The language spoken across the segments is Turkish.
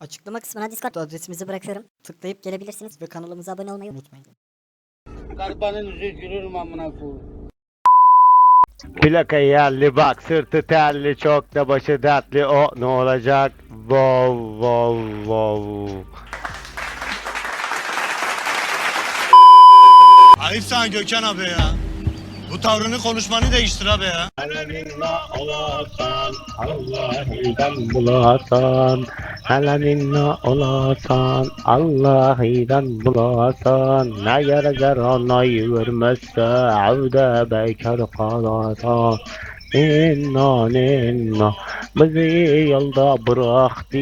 Açıklama kısmına Discord adresimizi bırakıyorum. Tıklayıp gelebilirsiniz ve kanalımıza abone olmayı unutmayın. Garibanın yüzü gülür amına koyayım. Plaka yerli bak sırtı terli çok da başı dertli o ne olacak? Wow wow wow. Ayıp sana Gökhan abi ya. Bu tavrını konuşmanı değiştir abi ya. Helalinna olasan Allah'ıdan bulasan Helalinna olasan Allah'ıdan bulasan Ne yarar onay vermezse Avde bekar kalasan Ninna ninna Bizi yolda bıraktı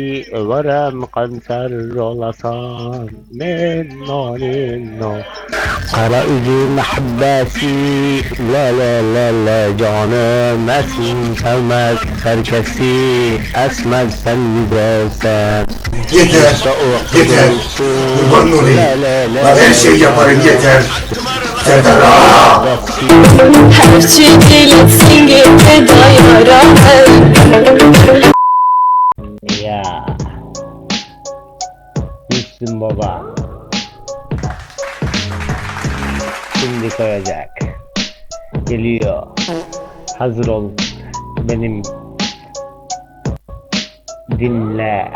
Verem kanser olasan Ninna ninna Kara üzüm habbesi La la la la canım Esin sevmez herkesi Esmez sen güzelsen Yeter. Yeter. Kurban olayım. Lan her şey yaparım yeter. Yeter ha. Her çiğneletsin gibi dayaramam Müslüm baba. Şimdi koyacak Geliyor. Hazır ol. Benim. Dinle.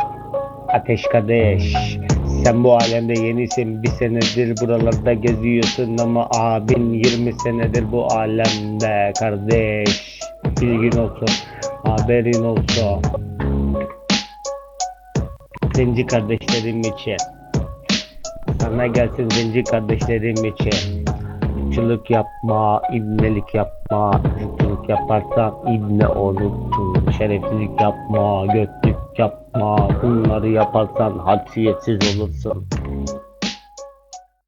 Ateş kardeş. Sen bu alemde yenisin. Bir senedir buralarda geziyorsun ama abin 20 senedir bu alemde kardeş. Bilgin olsun. Haberin olsun zenci kardeşlerim için sana gelsin zenci kardeşlerim için Irkçılık yapma, ibnelik yapma. Irkçılık yaparsan ibne olursun. Şerefsizlik yapma, götlük yapma. Bunları yaparsan hadsiyetsiz olursun.